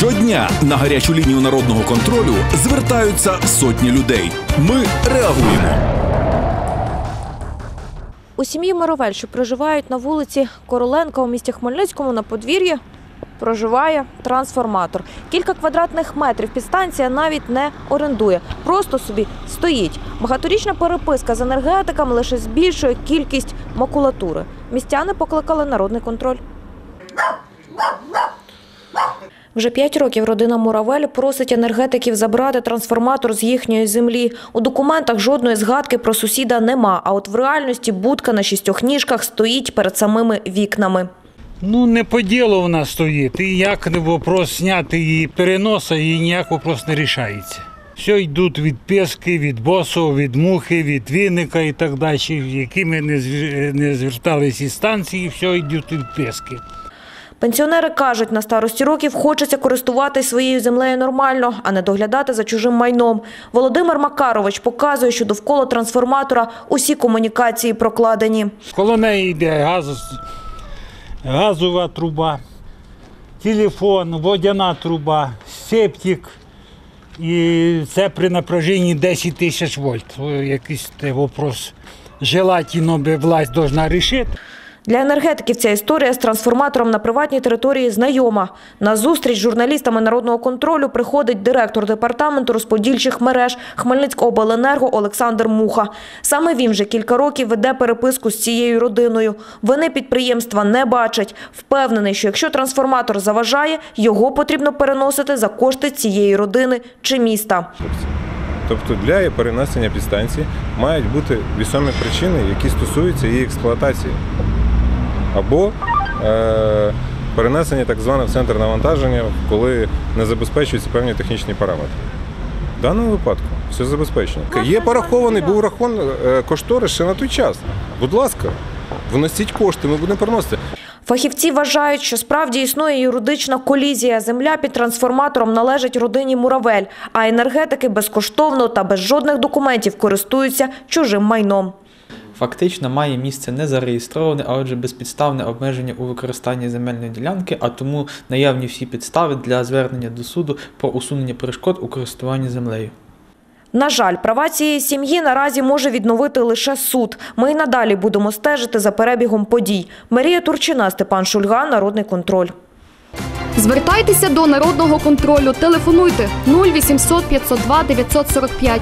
Щодня на гарячу лінію народного контролю звертаються сотні людей. Ми реагуємо. У сім'ї Моровель, що проживають на вулиці Короленка у місті Хмельницькому на подвір'ї, проживає трансформатор. Кілька квадратних метрів підстанція навіть не орендує, просто собі стоїть. Багаторічна переписка з енергетиками лише збільшує кількість макулатури. Містяни покликали народний контроль. Вже п'ять років родина Муравель просить енергетиків забрати трансформатор з їхньої землі. У документах жодної згадки про сусіда нема, а от в реальності будка на шістьох ніжках стоїть перед самими вікнами. Ну, не по ділу вона стоїть. І як не вопрос зняти її переноса, і ніяк вопрос не рішається. Все йдуть від пески, від босу, від мухи, від віника і так далі, які ми не, звер- не зверталися із станції, все йдуть від пески. Пенсіонери кажуть, на старості років хочеться користуватись своєю землею нормально, а не доглядати за чужим майном. Володимир Макарович показує, що довкола трансформатора усі комунікації прокладені. Коло неї йде газ, газова труба, телефон, водяна труба, септик. І це при напряженні 10 тисяч вольт. Якийсь вопрос. Желательно би власть должна рішити. Для енергетиків ця історія з трансформатором на приватній території знайома. На зустріч з журналістами народного контролю приходить директор департаменту розподільчих мереж Хмельницькобленерго Олександр Муха. Саме він вже кілька років веде переписку з цією родиною. Вони підприємства не бачать. Впевнений, що якщо трансформатор заважає, його потрібно переносити за кошти цієї родини чи міста. Тобто для перенесення підстанції мають бути вісомі причини, які стосуються її експлуатації. Або е, перенесення так зване в центр навантаження, коли не забезпечуються певні технічні параметри. В даному випадку все забезпечено. Є порахований, був рахований е, кошторис ще на той час. Будь ласка, вносіть кошти, ми будемо переносити. Фахівці вважають, що справді існує юридична колізія. Земля під трансформатором належить родині Муравель, а енергетики безкоштовно та без жодних документів користуються чужим майном. Фактично має місце незареєстроване, а отже безпідставне обмеження у використанні земельної ділянки, а тому наявні всі підстави для звернення до суду про усунення перешкод у користуванні землею. На жаль, права цієї сім'ї наразі може відновити лише суд. Ми й надалі будемо стежити за перебігом подій. Марія Турчина, Степан Шульга, Народний контроль. Звертайтеся до народного контролю. Телефонуйте 0800 502 945